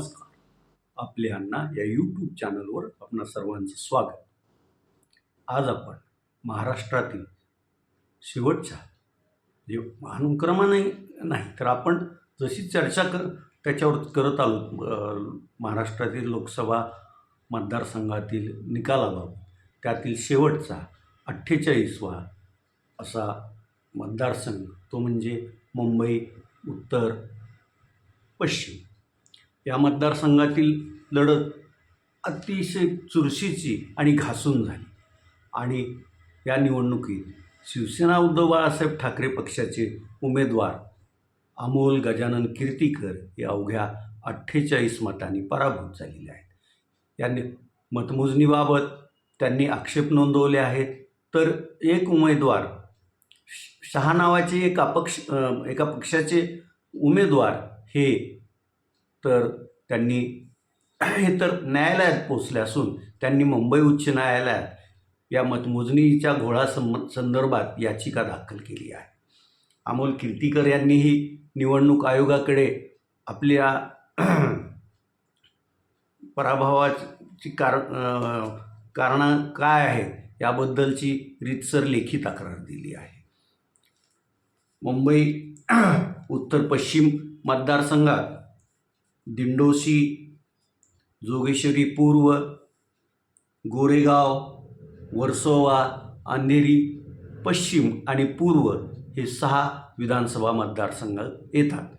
नमस्कार. आपले अण्णा या यूट्यूब चॅनलवर आपणा सर्वांचं स्वागत. आज आपण महाराष्ट्रातील शेवटच्या जे अनुक्रमाने नाही तर आपण जशी चर्चा कर त्याच्यावर करत आलो महाराष्ट्रातील लोकसभा मतदारसंघातील निकालाबाबत. त्यातील शेवटचा अठ्ठेचाळीसवा असा मतदारसंघ तो म्हणजे मुंबई उत्तर पश्चिम. या मतदारसंघातील लढत अतिशय चुरशीची आणि घासून झाली. आणि या निवडणुकीत शिवसेना उद्धव बाळासाहेब ठाकरे पक्षाचे उमेदवार अमोल गजानन कीर्तीकर या अवघ्या अठ्ठेचाळीस मतांनी पराभूत झालेले आहेत. या नि मतमोजणीबाबत त्यांनी आक्षेप नोंदवले आहेत. तर एक उमेदवार श- शहा नावाचे एक अपक्ष एका पक्षाचे उमेदवार हे तर त्यांनी हे तर न्यायालयात पोचले असून त्यांनी मुंबई उच्च न्यायालयात या मतमोजणीच्या घोळा सं संदर्भात याचिका दाखल केली आहे. अमोल कीर्तीकर यांनीही निवडणूक आयोगाकडे आपल्या पराभवाची कार कारणं काय आहेत याबद्दलची रितसर लेखी तक्रार दिली आहे. मुंबई उत्तर पश्चिम मतदारसंघात दिंडोशी जोगेश्वरी पूर्व गोरेगाव वर्सोवा अंधेरी पश्चिम आणि पूर्व हे सहा विधानसभा मतदारसंघ येतात.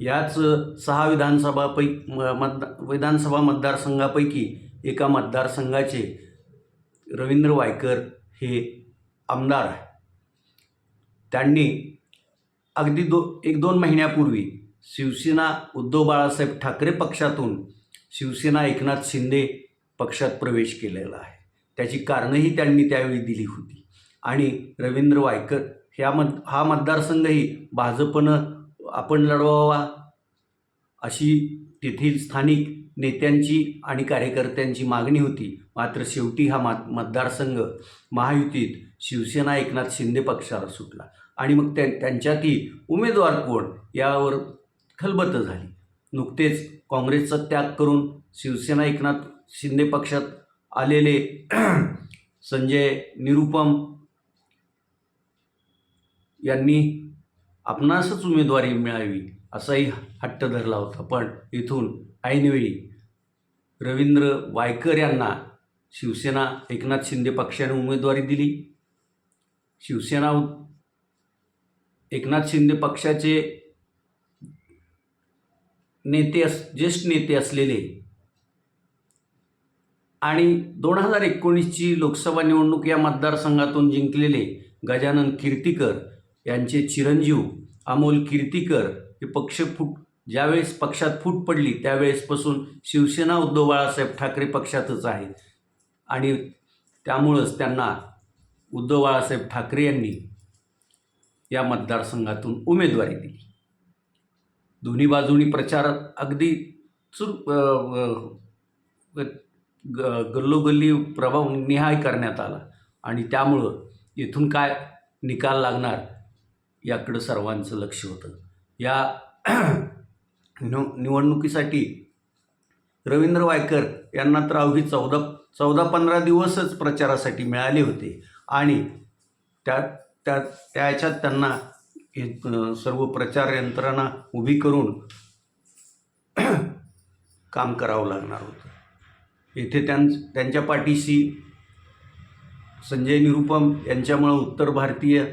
याच सहा विधानसभापै म- मतदा विधानसभा मतदारसंघापैकी एका मतदारसंघाचे रवींद्र वायकर हे आमदार आहे त्यांनी अगदी दो एक दोन महिन्यापूर्वी शिवसेना उद्धव बाळासाहेब ठाकरे पक्षातून शिवसेना एकनाथ शिंदे पक्षात प्रवेश केलेला आहे. त्याची कारणंही त्यांनी त्यावेळी दिली होती. आणि रवींद्र वायकर ह्या मत हा मतदारसंघही भाजपनं आपण लढवावा अशी तेथील स्थानिक नेत्यांची आणि कार्यकर्त्यांची मागणी होती. मात्र शेवटी हा मत मतदारसंघ महायुतीत शिवसेना एकनाथ शिंदे पक्षाला सुटला. आणि मग त्या त्यांच्यातही उमेदवार कोण यावर खलबत झाली. नुकतेच काँग्रेसचा त्याग करून शिवसेना एकनाथ शिंदे पक्षात आलेले संजय निरुपम यांनी आपणासच उमेदवारी मिळावी असाही हट्ट धरला होता. पण इथून ऐनवेळी रवींद्र वायकर यांना शिवसेना एकनाथ शिंदे पक्षाने उमेदवारी दिली. शिवसेना एकनाथ शिंदे पक्षाचे नेते अस ज्येष्ठ नेते असलेले. आणि दोन हजार एकोणीसची लोकसभा निवडणूक या मतदारसंघातून जिंकलेले गजानन कीर्तीकर यांचे चिरंजीव अमोल कीर्तीकर हे पक्ष फूट ज्यावेळेस पक्षात फूट पडली त्यावेळेसपासून शिवसेना उद्धव बाळासाहेब ठाकरे पक्षातच आहेत. आणि त्यामुळंच त्यांना उद्धव बाळासाहेब ठाकरे यांनी या मतदारसंघातून उमेदवारी दिली. दोन्ही बाजूनी प्रचार अगदी चुर ग गल्लोगल्ली प्रभाव निहाय करण्यात आला. आणि त्यामुळं इथून काय निकाल लागणार याकडं सर्वांचं लक्ष होतं. या निव निवडणुकीसाठी रवींद्र वायकर यांना तर अवघी चौदा चौदा पंधरा दिवसच प्रचारासाठी मिळाले होते. आणि त्या त्या त्या त्यांना सर्व प्रचार यंत्रणा उभी करून काम करावं लागणार होतं. येथे त्यां त्यांच्या पाठीशी संजय निरुपम यांच्यामुळं उत्तर भारतीय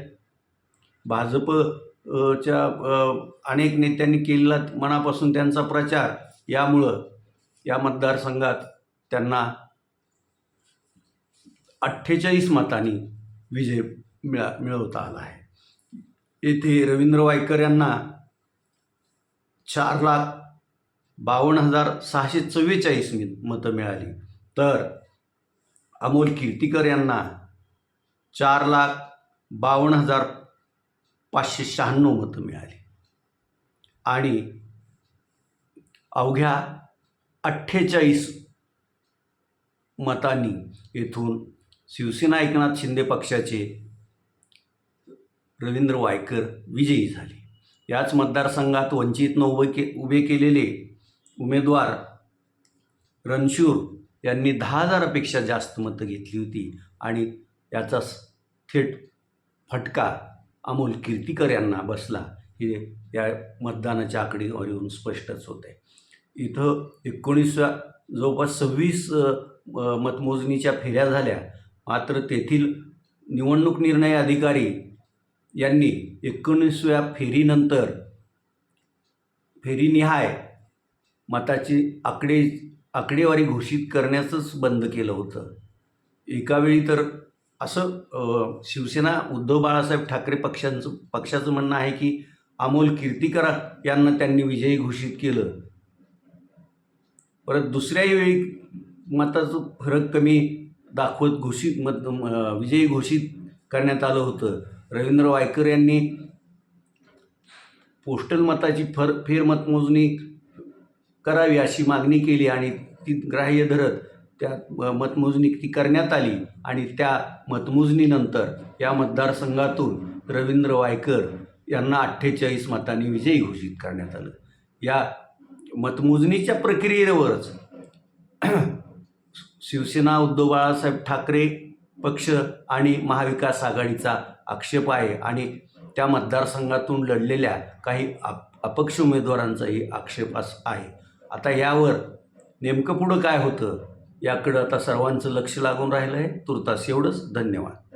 भाजपच्या अनेक नेत्यांनी केलेला मनापासून त्यांचा प्रचार यामुळं या मतदारसंघात त्यांना अठ्ठेचाळीस मतांनी विजय मिळा मिळवता आला आहे. येथे रवींद्र वायकर यांना चार लाख बावन्न हजार सहाशे चव्वेचाळीस मी मतं मिळाली. तर अमोल कीर्तीकर यांना चार लाख बावन्न हजार पाचशे शहाण्णव मतं मिळाली. आणि अवघ्या अठ्ठेचाळीस मतांनी येथून शिवसेना एकनाथ शिंदे पक्षाचे रवींद्र वायकर विजयी झाले. याच मतदारसंघात वंचितनं उभे के उभे केलेले उमेदवार रणशूर यांनी दहा हजारापेक्षा जास्त मतं घेतली होती आणि याचा थेट फटका अमोल कीर्तीकर यांना बसला. हे या मतदानाच्या आकडेवारीवरून स्पष्टच होत आहे इथं एकोणीसव्या जवळपास सव्वीस मतमोजणीच्या फेऱ्या झाल्या. मात्र तेथील निवडणूक निर्णय अधिकारी यांनी एकोणीसव्या फेरीनंतर फेरीनिहाय मताची आकडे आकडेवारी घोषित करण्याचंच बंद केलं होतं. एकावेळी तर असं शिवसेना उद्धव बाळासाहेब ठाकरे पक्षांचं पक्षाचं म्हणणं आहे की अमोल कीर्तीकर यांना त्यांनी विजयी घोषित केलं. परत दुसऱ्याही वेळी मताचं फरक कमी दाखवत घोषित मत विजयी घोषित करण्यात आलं होतं. रवींद्र वायकर यांनी पोस्टल मताची फर फेरमतमोजणी करावी अशी मागणी केली आणि ती ग्राह्य धरत त्या मतमोजणी ती करण्यात आली आणि त्या मतमोजणीनंतर या मतदारसंघातून रवींद्र वायकर यांना अठ्ठेचाळीस मतांनी विजयी घोषित करण्यात आलं. या मतमोजणीच्या प्रक्रियेवरच शिवसेना उद्धव बाळासाहेब ठाकरे पक्ष आणि महाविकास आघाडीचा आक्षेप आहे आणि त्या मतदारसंघातून लढलेल्या काही अप अपक्ष उमेदवारांचाही आक्षेप अस आहे. आता यावर नेमकं पुढं काय होतं याकडं आता सर्वांचं लक्ष लागून राहिलं आहे तुर्तास एवढंच. धन्यवाद.